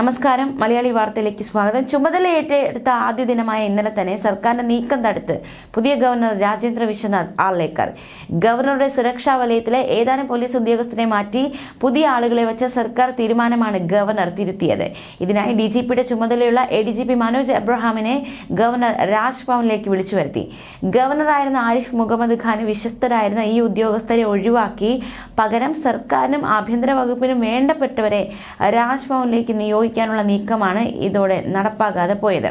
നമസ്കാരം. മലയാളി വാർത്തയിലേക്ക് സ്വാഗതം. ചുമതലയേറ്റെടുത്ത ആദ്യ ദിനമായ ഇന്നലെ തന്നെ സർക്കാരിന്റെ നീക്കം തടുത്ത് പുതിയ ഗവർണർ രാജേന്ദ്ര വിശ്വനാഥ് ആളേക്കർ. ഗവർണറുടെ സുരക്ഷാ വലയത്തിലെ ഏതാനും പോലീസ് ഉദ്യോഗസ്ഥരെ മാറ്റി പുതിയ ആളുകളെ വെച്ച സർക്കാർ തീരുമാനമാണ് ഗവർണർ തിരുത്തിയത്. ഇതിനായി ഡി ജി പിയുടെ ചുമതലയുള്ള A D G P Manoj എബ്രഹാമിനെ governor രാജ്ഭവനിലേക്ക് വിളിച്ചു വരുത്തി. ഗവർണറായിരുന്ന ആരിഫ് മുഹമ്മദ് ഖാൻ വിശ്വസ്തരായിരുന്ന ഈ ഉദ്യോഗസ്ഥരെ ഒഴിവാക്കി പകരം സർക്കാരിനും ആഭ്യന്തര വകുപ്പിനും വേണ്ടപ്പെട്ടവരെ രാജ്ഭവനിലേക്ക് നിയോഗിക്കാനുള്ള നീക്കമാണ് ഇതോടെ നടപ്പാകാതെ പോയത്.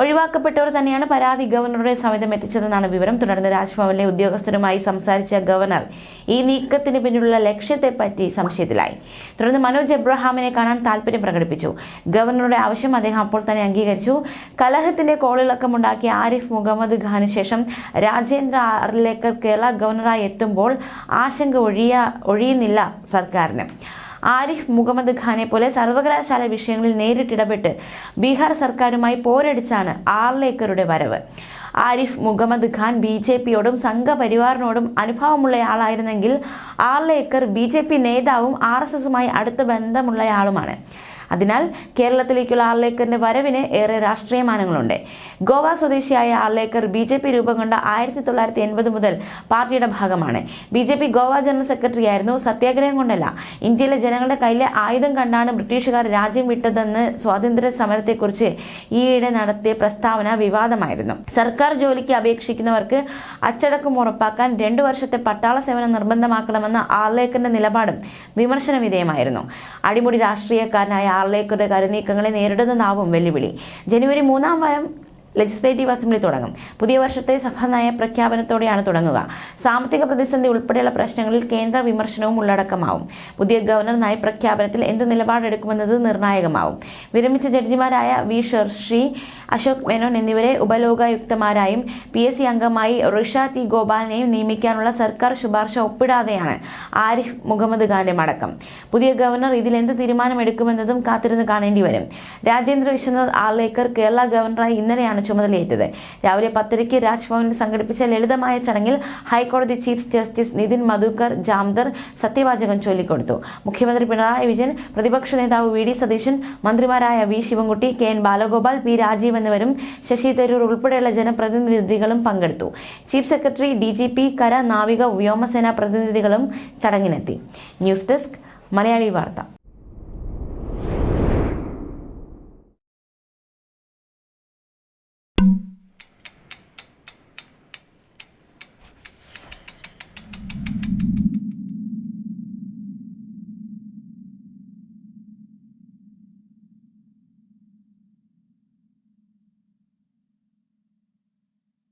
ഒഴിവാക്കപ്പെട്ടവർ തന്നെയാണ് പരാതി ഗവർണറുടെ സമിതം എത്തിച്ചതെന്നാണ് വിവരം. തുടർന്ന് രാജ്ഭവനിലെ ഉദ്യോഗസ്ഥരുമായി സംസാരിച്ച ഗവർണർ ഈ നീക്കത്തിന് പിന്നിലുള്ള ലക്ഷ്യത്തെപ്പറ്റി സംശയത്തിലായി. തുടർന്ന് മനോജ് എബ്രഹാമിനെ കാണാൻ താല്പര്യം പ്രകടിപ്പിച്ചു. ഗവർണറുടെ ആവശ്യം അദ്ദേഹം അപ്പോൾ തന്നെ അംഗീകരിച്ചു. കലഹത്തിന്റെ കോളിളക്കമുണ്ടാക്കിയ ആരിഫ് മുഹമ്മദ് ഖാന് ശേഷം രാജേന്ദ്ര ആർലേക്കർ കേരള ഗവർണറായി എത്തുമ്പോൾ ആശങ്ക ഒഴിയ ഒഴിയുന്നില്ല സർക്കാരിന്. ആരിഫ് മുഹമ്മദ് ഖാനെ പോലെ സർവകലാശാല വിഷയങ്ങളിൽ നേരിട്ടിടപെട്ട് ബീഹാർ സർക്കാരുമായി പോരടിച്ചാണ് ആർലേക്കറുടെ വരവ്. ആരിഫ് മുഹമ്മദ് ഖാൻ ബി ജെ പിയോടും സംഘപരിവാറിനോടും അനുഭവമുള്ളയാളായിരുന്നെങ്കിൽ ആർലേക്കർ ബി ജെ പി നേതാവും ആർ എസ് എസുമായി അടുത്ത ബന്ധമുള്ളയാളുമാണ്. അതിനാൽ കേരളത്തിലേക്കുള്ള ആർലേക്കറിന്റെ വരവിന് ഏറെ രാഷ്ട്രീയ മാനങ്ങളുണ്ട്. ഗോവ സ്വദേശിയായ ആർലേക്കർ ബി ജെ പി രൂപം കൊണ്ട ആയിരത്തി തൊള്ളായിരത്തി എൺപത് മുതൽ പാർട്ടിയുടെ ഭാഗമാണ്. B J P Goa general secretary ആയിരുന്നു സത്യാഗ്രഹം കൊണ്ടല്ല. ഇന്ത്യയിലെ ജനങ്ങളുടെ കയ്യിലെ ആയുധം കണ്ടാണ് ബ്രിട്ടീഷുകാർ രാജ്യം വിട്ടതെന്ന് സ്വാതന്ത്ര്യ സമരത്തെക്കുറിച്ച് ഈയിടെ നടത്തിയ പ്രസ്താവന വിവാദമായിരുന്നു. സർക്കാർ ജോലിക്ക് അപേക്ഷിക്കുന്നവർക്ക് അച്ചടക്കം ഉറപ്പാക്കാൻ രണ്ടു വർഷത്തെ പട്ടാള സേവനം നിർബന്ധമാക്കണമെന്ന ആർലേക്കറിന്റെ നിലപാടും വിമർശന വിധേയമായിരുന്നു അടിമുടി രാഷ്ട്രീയക്കാരനായ ആർലേക്കറുടെ കരുനീക്കങ്ങളെ നേരിടുന്നതാവും വെല്ലുവിളി. ജനുവരി മൂന്നാം വാരം ലെജിസ്ലേറ്റീവ് അസംബ്ലി തുടങ്ങും. പുതിയ വർഷത്തെ സഭാനയ പ്രഖ്യാപനത്തോടെയാണ് തുടങ്ങുക. സാമ്പത്തിക പ്രതിസന്ധി ഉൾപ്പെടെയുള്ള പ്രശ്നങ്ങളിൽ കേന്ദ്ര വിമർശനവും ഉള്ളടക്കമാവും. പുതിയ ഗവർണർ നയപ്രഖ്യാപനത്തിൽ എന്ത് നിലപാടെടുക്കുമെന്നത് നിർണായകമാവും. വിരമിച്ച ജഡ്ജിമാരായ വി ഷർഷി അശോക് മേനോൻ എന്നിവരെ ഉപലോകായുക്തമാരായും പി എസ് സി അംഗമായി ഋഷ ടി ഗോപാലിനെയും നിയമിക്കാനുള്ള സർക്കാർ ശുപാർശ ഒപ്പിടാതെയാണ് ആരിഫ് മുഹമ്മദ് ഖാന്റെ മടക്കം പുതിയ ഗവർണർ ഇതിൽ എന്ത് തീരുമാനമെടുക്കുമെന്നതും കാത്തിരുന്ന് കാണേണ്ടി വരും. രാജേന്ദ്ര വിശ്വനാഥ് ആർലേക്കർ കേരള ഗവർണറായി ഇന്നലെയാണ് ചുമതലയേറ്റത്. രാവിലെ പത്തരയ്ക്ക് രാജ്ഭവനിൽ സംഘടിപ്പിച്ച ലളിതമായ ചടങ്ങിൽ high court chief justice Nitin Madhukar Jamdar സത്യവാചകം ചൊല്ലിക്കൊടുത്തു. മുഖ്യമന്ത്രി പിണറായി വിജയൻ പ്രതിപക്ഷ നേതാവ് വി ഡി സതീശൻ മന്ത്രിമാരായ V Sivankutty K N Balagopal P Rajeev എന്നിവരും ശശി തരൂർ ഉൾപ്പെടെയുള്ള ജനപ്രതിനിധികളും പങ്കെടുത്തു. Chief secretary D G P കര നാവിക വ്യോമസേന പ്രതിനിധികളും ചടങ്ങിനെത്തി. ന്യൂസ് ഡെസ്ക് മലയാളി വാർത്ത.